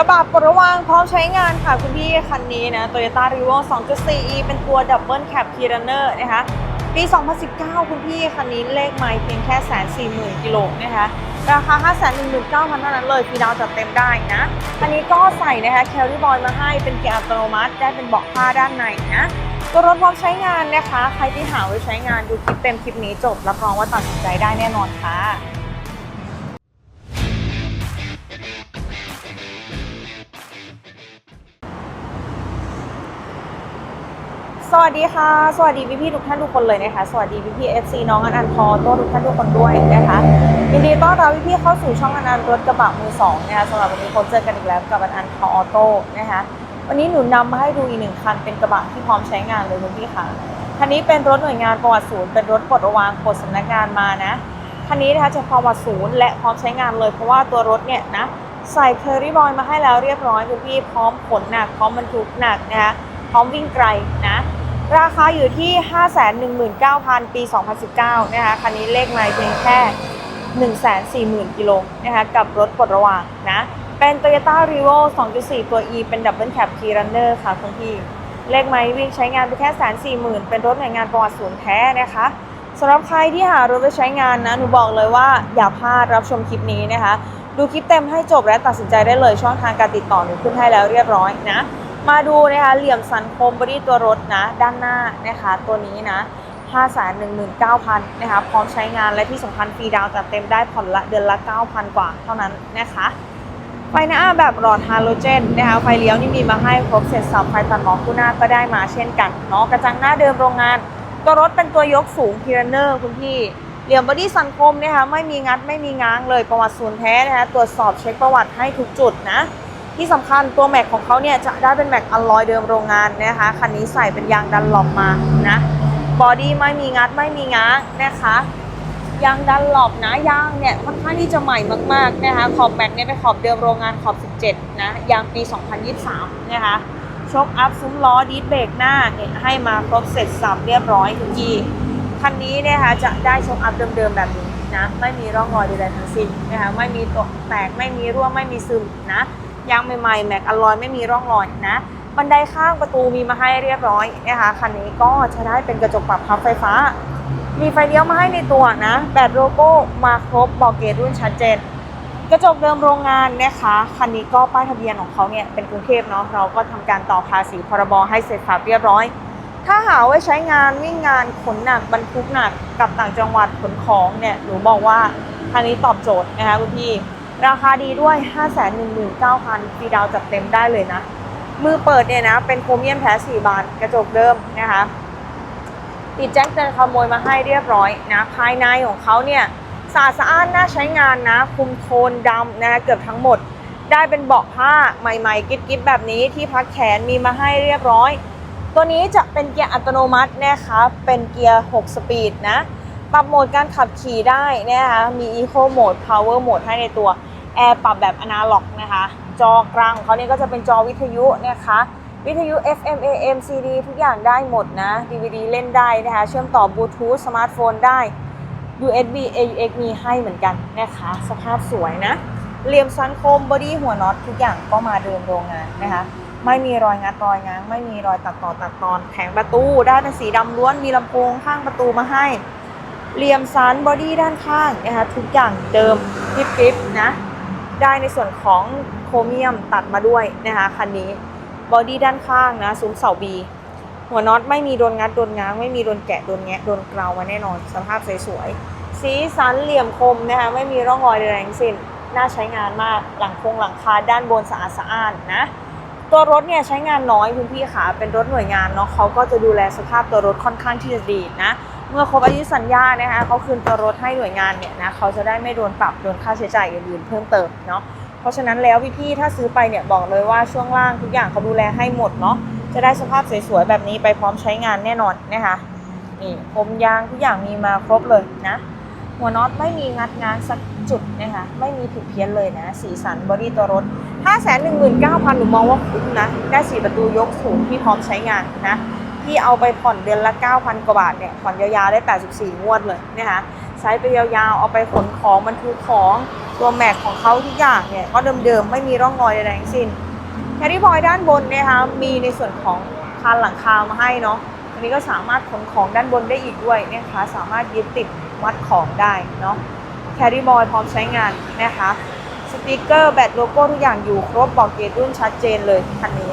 ระบะปลดระวางพร้อมใช้งานค่ะคุณพี่คันนี้นะ Toyota r e v o 2.4e เป็นตัวดับเบิลแคป p ี r ร n เนอร์นะคะ ปี 2019 คุณพี่คันนี้เลขไมล์เพียงแค่แสนสี่หมื่นกิโลนะคะ ราคา5 1 1 9 0 0 0เท่านั้นเลยฟรีดาวจัดเต็มได้นะคันนี้ก็ใส่นะคะแคลรี่บอยมาให้เป็นเกียร์อัตโนมัติได้เป็นเบาะผ้าด้านในนะตัวรถพร้อมใช้งานนะคะ ใครที่หาไว้ใช้งานดูคลิปเต็มคลิปนี้จบรับรองว่าตัดสินใจได้แน่นอนค่ะ สวัสดีค่ะ สวัสดีพี่พี่ทุกท่านทุกคนเลยนะคะ สวัสดีพี่พี่เอฟซีน้องอันอันพอโต้ทุกท่านทุกคนด้วยนะคะยินดีต้อนรับพี่พี่เข้าสู่ช่องอันอันรถกระบะมือสองนะคะสำหรับวันนี้พบเจอกันอีกแล้วกับอันอันพอออโต้นะคะวันนี้หนูนำมาให้ดูอีกหนึ่งคันเป็นกระบะที่พร้อมใช้งานเลยคุณพี่ค่ะคันนี้เป็นรถหน่วยงานประวัติศูนย์เป็นรถปลดระวางปลดสำนักงานมานะคันนี้นะคะจะประวัติศูนย์และพร้อมใช้งานเลย เพราะว่าตัวรถเนี่ยนะใส่เคอรี่บอยมาให้แล้วเรียบร้อยคุณพี่พร้อมขนหนักพร้อมบรรทุกหนักนะคะพร้อมวิ่งไกล ราคาอยู่ที่ 519,000 ปี 2019 นะคะ คันนี้เลขไมล์เพียงแค่ 140,000 กิโลนะคะ กับรถปลดระวางนะ เป็น Toyota r e v o 2.4 ตัว E เป็น Double Cab Key Runner ค่ะคุณพี่ เลขไมล์วิ่งใช้งานไปแค่140,000เป็นรถหน่วยงานประวัติศูนย์แท้นะคะสำหรับใครที่หารถไปใช้งานนะ หนูบอกเลยว่าอย่าพลาดรับชมคลิปนี้นะคะ ดูคลิปเต็มให้จบและตัดสินใจได้เลยช่องทางการติดต่อหนูขึ้นให้แล้วเรียบร้อยนะ มาดูนะคะเหลี่ยมสันคมบอดี้ตัวรถนะด้านหน้านะคะตัวนี้นะ519,000นะคะพร้อมใช้งานและที่สำคัญฟรีดาวน์จัดเต็มได้ผ่อนละเดือนละ 9,000 กว่าเท่านั้นนะคะไฟหน้าแบบหลอดฮาโลเจนนะคะไฟเลี้ยวนี่มีมาให้ครบเสร็จสับไฟตัดหมอกคู่หน้าก็ได้มาเช่นกันเนาะกระจังหน้าเดิมโรงงาน ตัวรถเป็นตัวยกสูงพีรเนอร์คุณพี่เหลี่ยมบอดี้สันคมนะคะไม่มีงัดไม่มีง้างเลยประวัติศูนย์แท้นะคะตรวจสอบเช็คประวัติให้ทุกจุดนะ ที่สำคัญตัวแม็กของเขาเนี่ยจะได้เป็นแม็กอลลอยเดิมโรงงานนะคะ คันนี้ใส่เป็นยางดันหลอมมานะ บอดี้ไม่มีงัดไม่มีง้างนะคะ ยางดันหลอบนะยางเนี่ยค่อนข้างที่จะใหม่มากๆนะคะ ขอบแม็กเนี่ยเป็นขอบเดิมโรงงานขอบ 17 นะ ยางปี 2023 นะคะชกอัพซุ้มล้อดีดเบรกหน้าเนี่ยให้มาครบเสร็จสับเรียบร้อยทุกทีคันนี้นะคะจะได้ชกอัพเดิมๆแบบนี้นะ ไม่มีร่องรอยใดๆทั้งสิ้นนะคะ ไม่มีตกแตก ไม่มีรั่ว ไม่มีซึมนะ ยางใหม่ๆแม็กอลลอยไม่มีร่องรอยนะบันไดข้างประตูมีมาให้เรียบร้อยนะคะคันนี้ก็จะได้เป็นกระจกปรับพับไฟฟ้า มีไฟเลี้ยวมาให้ในตัวนะแบตโลโก้มาครบบอกเกตรุ่นชัดเจน กระจกเดิมโรงงานนะคะคันนี้ก็ป้ายทะเบียนของเขาเนี่ยเป็นกรุงเทพเนาะเราก็ทำการต่อภาษีพรบให้เสร็จสับเรียบร้อย ถ้าหาไว้ใช้งานวิ่งงานขนหนักบรรทุกหนักกับต่างจังหวัดขนของเนี่ยหนูบอกว่าคันนี้ตอบโจทย์นะคะคุณพี่ ราคาดีด้วย 519,000ฟรีดาวจัดเต็มได้เลยนะ มือเปิดเนี่ยนะ เป็นโครเมียมแท้4บานกระจกเดิมนะคะ ติดแจ็คเตือนขโมยมาให้เรียบร้อยนะ ภายในของเขาเนี่ยสะอาดสะอ้านน่าใช้งานนะ คุมโทนดำนะเกือบทั้งหมด ได้เป็นเบาะผ้าใหม่ๆ กิ๊บๆแบบนี้ที่พักแขนมีมาให้เรียบร้อย ตัวนี้จะเป็นเกียร์อัตโนมัตินะคะเป็นเกียร์ 6 สปีดนะ ปรับโหมดการขับขี่ได้นะคะมี Eco Mode Power Mode ให้ในตัว แอร์ปรับแบบอนาล็อกนะคะ จอกลางของเขาเนี่ยก็จะเป็นจอวิทยุนะคะ วิทยุ FM AM CD ทุกอย่างได้หมดนะ DVD เล่นได้นะคะ เชื่อมต่อบลูทูธสมาร์ทโฟนได้ USB AUX มีให้เหมือนกันนะคะ สภาพสวยนะเหลี่ยมซันโคมบอดี้หัวน็อตทุกอย่างก็มาเดิมโรงงานนะคะ ไม่มีรอยงัดรอยง้าง ไม่มีรอยตัดต่อตัดตอนแผงประตูได้เป็นสีดำล้วนมีลำโพงข้างประตูมาให้เหลี่ยมสันบอดี้ด้านข้างนะคะทุกอย่างเดิมกริบๆนะ ได้ในส่วนของโครเมียมตัดมาด้วยนะคะคันนี้บอดี้ด้านข้างนะซุ้มเสาบีหัวน็อตไม่มีโดนงัดโดนง้าง ไม่มีโดนแกะโดนแงะโดนเกลามาแน่นอน สภาพสวยๆสีสันเหลี่ยมคมนะคะไม่มีร่องรอยใดๆทั้งสิ้นน่าใช้งานมากหลังคงหลังคาด้านบนสะอาดสะอ้านนะตัวรถเนี่ยใช้งานน้อยคุณพี่ขาเป็นรถหน่วยงานเนาะเขาก็จะดูแลสภาพตัวรถค่อนข้างที่จะดีนะ เมื่อครบอายุสัญญานะคะเขาคืนตัวรถให้หน่วยงานเนี่ยนะเขาจะได้ไม่โดนปรับโดนค่าใช้จ่ายอื่นๆเพิ่มเติมเนาะเพราะฉะนั้นแล้วพี่ๆถ้าซื้อไปเนี่ยบอกเลยว่าช่วงล่างทุกอย่างเขาดูแลให้หมดเนาะจะได้สภาพสวยๆแบบนี้ไปพร้อมใช้งานแน่นอนนะคะนี่พรมยางทุกอย่างมีมาครบเลยนะ หัวน็อตไม่มีงัดงางสักจุดนะคะไม่มีผิดเพี้ยนเลยนะ สีสันบอดี้ตัวรถ5 1 9 0 0 0หนูมองว่าคุ้มนะ ได้ 4 ประตูยกสูงที่พร้อมใช้งานนะ ที่เอาไปผ่อนเดือนละ 9,000 กว่าบาทเนี่ยผ่อนยาวๆได้ 84 งวดเลยนะคะใช้ไปยาวๆ เอาไปขนของบรรทุกของตัวแม็กของเขาทุกอย่างเนี่ยก็เดิมๆ ไม่มีร่องรอยใดๆทั้งสิ้นแคดดี้บอยด้านบนนะคะมีในส่วนของคานหลังคามาให้เนาะอันนี้ก็สามารถขนของด้านบนได้อีกด้วยนะคะสามารถยึดติดมัดของได้เนาะแคดดี้บอยพร้อมใช้งานนะคะสติกเกอร์แบตโลโก้ทุกอย่างอยู่ครบบอกเกตรุ่นชัดเจนเลยคันนี้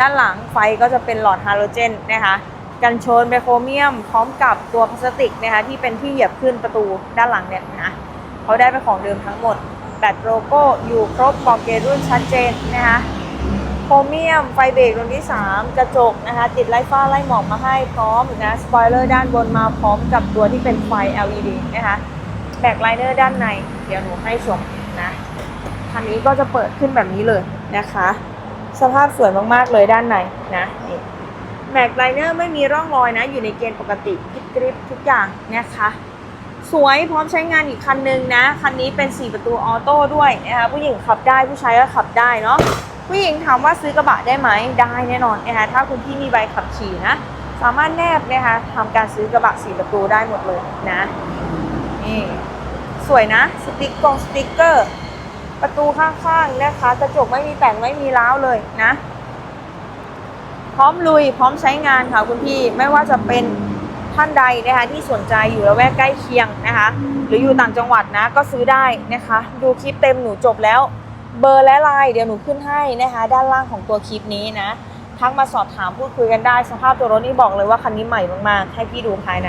ด้านหลังไฟก็จะเป็นหลอดฮาโลเจนนะคะกันชนไมโครเมียม พร้อมกับตัวพลาสติกนะคะที่เป็นที่เหยียบขึ้นประตูด้านหลังเนี่ยนะเขาได้เป็นของเดิมทั้งหมดแบตโลโก้อยู่ครบบอกเกรุ่นชัดเจนนะคะโครเมียมไฟเบรกรุ่นที่ 3 กระจกนะคะติดไล่ฟ้าไล่หมอกมาให้พร้อมนะสปอยเลอร์ด้านบนมาพร้อมกับตัวที่เป็นไฟ LED นะคะแบกไลเนอร์ด้านใน เดี๋ยวหนูให้ชมนะคันนี้ก็จะเปิดขึ้นแบบนี้เลยนะคะ สภาพสวยมากๆเลยด้านในนะนี่แม็กไลเนอร์ไม่มีร่องรอยนะ อยู่ในเกณฑ์ปกติพิกริบทุกอย่างนะคะ สวยพร้อมใช้งานอีกคันนึงนะ คันนี้เป็น 4 ประตูออโต้ด้วยนะคะผู้หญิงขับได้ผู้ชายก็ขับได้เนาะผู้หญิงถามว่าซื้อกระบะได้ไหมได้แน่นอนนะคะถ้าคุณพี่มีใบขับขี่นะ สามารถแนบนะคะทำการซื้อกระบะ4ประตูได้หมดเลยนะนี่สวยนะสติ๊กกงสติ๊กเกอร์ ประตูข้างๆนะคะ กระจกไม่มีแต่งไม่มีร้าวเลยนะ พร้อมลุยพร้อมใช้งานค่ะคุณพี่ไม่ว่าจะเป็นท่านใดนะคะที่สนใจอยู่ละแวกใกล้เคียงนะคะ หรืออยู่ต่างจังหวัดนะก็ซื้อได้นะคะ ดูคลิปเต็มหนูจบแล้ว เบอร์และไลน์เดี๋ยวหนูขึ้นให้นะคะ ด้านล่างของตัวคลิปนี้นะทักมาสอบถามพูดคุยกันได้ สภาพตัวรถนี่บอกเลยว่าคันนี้ใหม่มากๆให้พี่ดูภายใน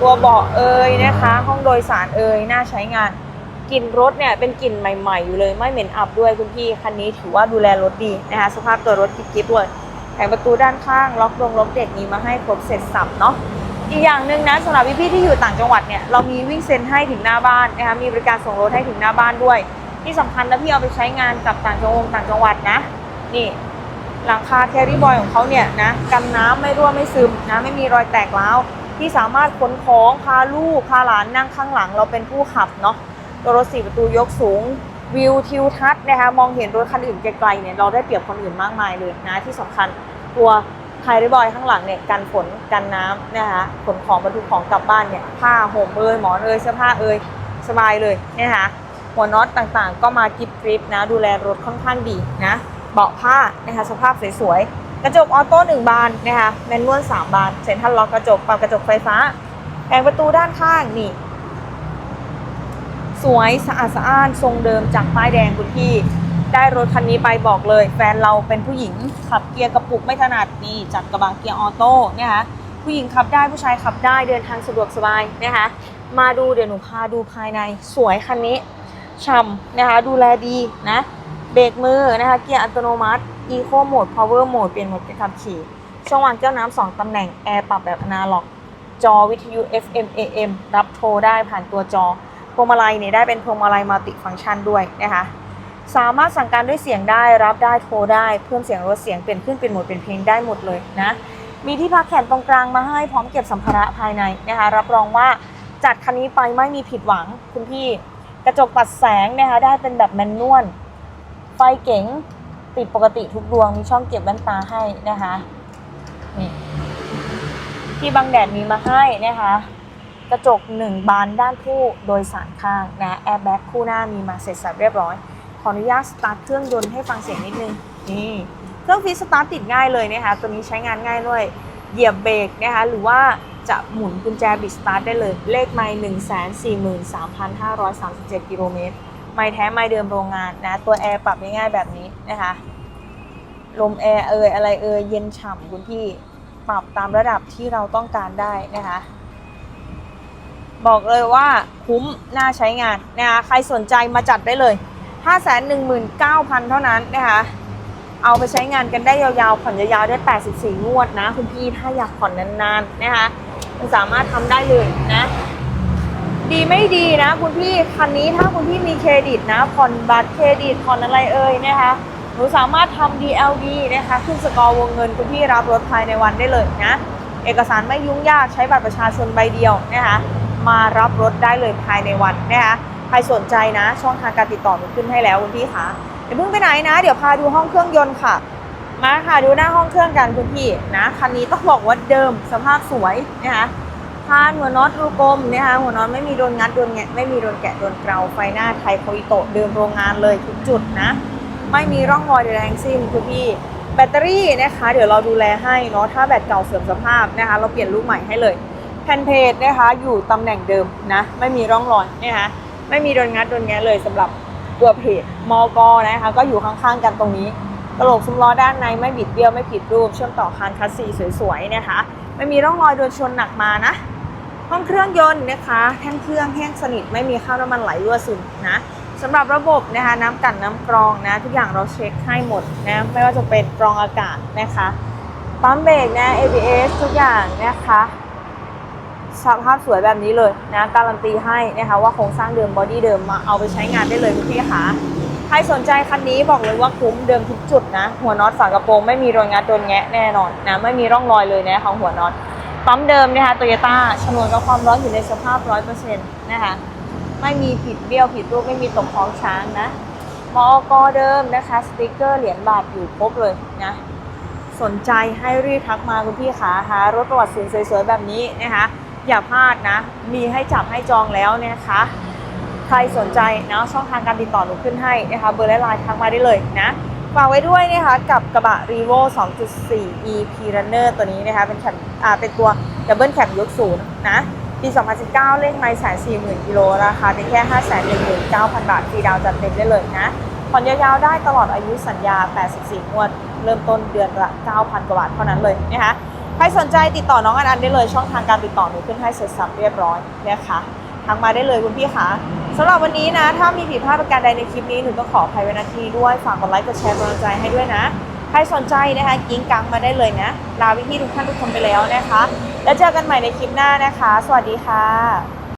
ตัวเบาะเอ่ยนะคะ ห้องโดยสารเอ่ยน่าใช้งาน กลิ่นรถเนี่ยเป็นกลิ่นใหม่ ๆ อยู่เลยไม่เหม็นอับด้วยคุณพี่คันนี้ถือว่าดูแลรถดีนะคะสภาพตัวรถกิ๊บๆเลยแผงประตูด้านข้างล็อกดงล็อกเด็กมีมาให้ครบเสร็จสับเนาะอีกอย่างหนึ่งนะสำหรับพี่ๆที่อยู่ต่างจังหวัดเนี่ยเรามีวิ่งเซ็นให้ถึงหน้าบ้านนะคะมีบริการส่งรถให้ถึงหน้าบ้านด้วย ที่สำคัญนะพี่เอาไปใช้งานกับต่างจังหวัดต่างจังหวัดนะนี่หลังคาแครี่บอยของเขาเนี่ยนะกันน้ำไม่รั่วไม่ซึมนะไม่มีรอยแตกร้าวที่สามารถขนของพาลูกพาหลานนั่งข้างหลังเราเป็นผู้ขับเนาะ ตัวรถสี่ประตูยกสูงวิวทิวทัศน์นะคะมองเห็นรถคันอื่นไกลๆเนี่ยเราได้เปรียบคนอื่นมากมายเลยนะที่สำคัญตัวไฮริบอยข้างหลังเนี่ยกันฝนกันน้ำนะคะขนของบรรทุกของกลับบ้านเนี่ยผ้าห่มเอยหมอนเอยเสื้อผ้าเอยสบายเลยนะคะหัวน็อตต่างๆ ก็มากิบกริปนะดูแลรถค่อนข้างดีนะเบาะผ้านะคะสภาพสวยๆกระจกออโต้หนึ่งบานนะคะแมนนวลสามบานเซ็นทรัลล็อกกระจกปรับกระจกไฟฟ้าแผงประตูด้านข้างนี่ สวยสะอาดสะอ้านทรงเดิมจากป้ายแดงคุณพี่ ได้รถคันนี้ไปบอกเลย แฟนเราเป็นผู้หญิงขับเกียร์กระปุกไม่ถนัดนี่จัดกระบะเกียร์ออโต้นะคะผู้หญิงขับได้ผู้ชายขับได้เดินทางสะดวกสบายนะคะ มาดูเดี๋ยวหนูพาดูภายในสวยคันนี้ช่ำนะคะดูแลดีนะเบรกมือนะคะเกียร์อัตโนมัติ Eco Mode Power Mode เปลี่ยนโหมดการขับขี่ช่องวางแก้วน้ำสองตำแหน่งแอร์ปรับแบบอนาล็อก จอวิทยุ FM AM รับโทรได้ผ่านตัวจอ วงมาลัยเนี่ยได้เป็นพวงมาลัยมัลติฟังก์ชันด้วยนะคะสามารถสั่งการด้วยเสียงได้รับได้โทรได้เพิ่มเสียงลดเสียงเปลี่ยนขึ้นเป็นโหมดเป็นเพลงได้หมดเลยนะมีที่พักแขนตรงกลางมาให้พร้อมเก็บสัมภาระภายในนะคะรับรองว่าจัดคันนี้ไปไม่มีผิดหวังคุณพี่กระจกปัดแสงนะคะได้เป็นแบบแมนนวลไฟเก๋งติดปกติทุกดวงมีช่องเก็บแว่นตาให้นะคะนี่ที่บังแดดมีมาให้นะคะ กระจกหนึ่งบานด้านผู้โดยสารข้างนะแอร์แบ็กคู่หน้ามีมาเสร็จสับเรียบร้อย ขออนุญาตสตาร์ทเครื่องยนต์ให้ฟังเสียงนิดนึงนี่เครื่องฟีสตาร์ทติดง่ายเลยนะคะตัวนี้ใช้งานง่ายด้วยเหยียบเบรกนะคะหรือว่าจะหมุนกุญแจบิดสตาร์ทได้เลย เลขไมล์หนึ่งแสนสี่หมื่นสามพันห้าร้อยสามสิบเจ็ดกิโลเมตรไมล์แท้ไมล์เดิมโรงงานนะ ตัวแอร์ปรับง่ายๆแบบนี้นะคะ ลมแอร์เอยอะไรเอยเย็นฉ่ำคุณพี่ ปรับตามระดับที่เราต้องการได้นะคะ บอกเลยว่าคุ้มน่าใช้งานนะคะใครสนใจมาจัดได้เลย 519,000 เท่านั้นนะคะเอาไปใช้งานกันได้ยาวๆ ผ่อนยาวๆได้ 84 งวดนะ คุณพี่ถ้าอยากผ่อนนานๆนะคะมันสามารถทำได้เลยนะ ดีไม่ดีนะ คุณพี่คันนี้ถ้าคุณพี่มีเครดิตนะ ผ่อนบัตรเครดิตผ่อนอะไรเอ่ยนะคะหนูสามารถทำ DLD นะคะขึ้นสกอร์วงเงินคุณพี่รับรถภายในวันได้เลยนะ เอกสารไม่ยุ่งยากใช้บัตรประชาชนใบเดียวนะคะ มารับรถได้เลยภายในวันนะคะใครสนใจนะ ช่องทางการติดต่อหนูขึ้นให้แล้วคุณพี่คะอย่าเพิ่งไปไหนนะ เดี๋ยวพาดูห้องเครื่องยนต์ค่ะ มาค่ะดูหน้าห้องเครื่องกันคุณพี่นะคันนี้ต้องบอกว่าเดิมสภาพสวยนะคะพานหัวน็อตรูกลมนะคะหัวน็อตไม่มีโดนงัดโดนแงะไม่มีโดนแกะโดนเกลาไฟหน้าไทยโคอิโตะเดิมโรงงานเลยทุกจุดนะ ไม่มีร่องรอยใดๆทั้งสิ้นคุณพี่แบตเตอรี่นะคะ เดี๋ยวเราดูแลให้เนาะถ้าแบตเก่าเสื่อมสภาพนะคะ เราเปลี่ยนลูกใหม่ให้เลย ผ่นเพจนะคะอยู่ตำแหน่งเดิมนะไม่มีร่องรอยนะคะไม่มีโดนงัดโดนแงะเลยสำหรับตัวเพจมอกนะคะก็อยู่ข้างๆกันตรงนี้กระโหลกซุ้มล้อด้านในไม่บิดเบี้ยวไม่ผิดรูป เชื่อมต่อคานคัสซีสวยๆนะคะไม่มีร่องรอยโดนชนหนักมานะห้องเครื่องยนต์นะคะแท่นเครื่องแห้งสนิทไม่มีข้าวน้ำมันไหลรั่วซึมนะสำหรับระบบนะคะน้ำกันน้ำกรองนะทุกอย่างเราเช็คให้หมดนะไม่ว่าจะเป็นกรองอากาศนะคะปั๊มเบรกนะ ABS ทุกอย่างนะคะ สภาพสวยแบบนี้เลยนะการันตีให้นะคะว่าโครงสร้างเดิมบอดี้เดิมมาเอาไปใช้งานได้เลยคุณพี่คะใครสนใจคันนี้บอกเลยว่าคุ้มเดิมทุกจุดนะ หัวน็อตฝากระโปรงไม่มีรอยงัดโดนแงะแน่นอนนะไม่มีร่องรอยเลยนะของหัวน็อตปั๊มเดิมนะคะโตโยต้าชนวนกับความร้อนอยู่ในสภาพ100%นต์นะคะไม่มีผิดเบี้ยวผิดรูปไม่มีตกของช้างนะมอกเดิมนะคะสติกเกอร์เหรียญบาทอยู่ครบเลยนะสนใจให้รีบทักมาคุณพี่ขาหารถประวัติศูนสวยๆแบบนี้นะคะ อย่าพลาดนะ มีให้จับให้จองแล้วนะคะ ใครสนใจนะช่องทางการติดต่อหนูขึ้นให้นะคะเบอร์และไลน์ทักมาได้เลยนะฝากไว้ด้วยนะคะกับกระบะ r e v o 2.4 EP Runner ตัวนี้นะคะเป็นแคมอ่าเป็นตัวดับเบิลแคมยกศูนย์นะปี 2019 เลขไม่แสนสี่หมื่นกิโลราคาเพียงแค่5 1 9 0 0 0 บาทฟรีดาวจัดเต็มได้เลยนะผ่อนยาวๆได้ตลอดอายุสัญญา 84 งวด เริ่มต้นเดือนละ 9,000 กว่าบาทเท่านั้นเลยนะคะ ใครสนใจติดต่อน้องอันอันได้เลย ช่องทางการติดต่อหนูขึ้นให้เสร็จสับเรียบร้อยนะคะทักมาได้เลยคุณพี่คะสำหรับวันนี้นะ ถ้ามีผิดพลาดประการใดในคลิปนี้หนูต้องขออภัยไว้ณที่ด้วยฝากกดไลค์กดแชร์กำลังใจให้ด้วยนะใครสนใจนะคะกิ้งกังมาได้เลยนะลาวิธีทุกท่านทุกคนไปแล้วนะคะ แล้วเจอกันใหม่ในคลิปหน้านะคะ สวัสดีค่ะ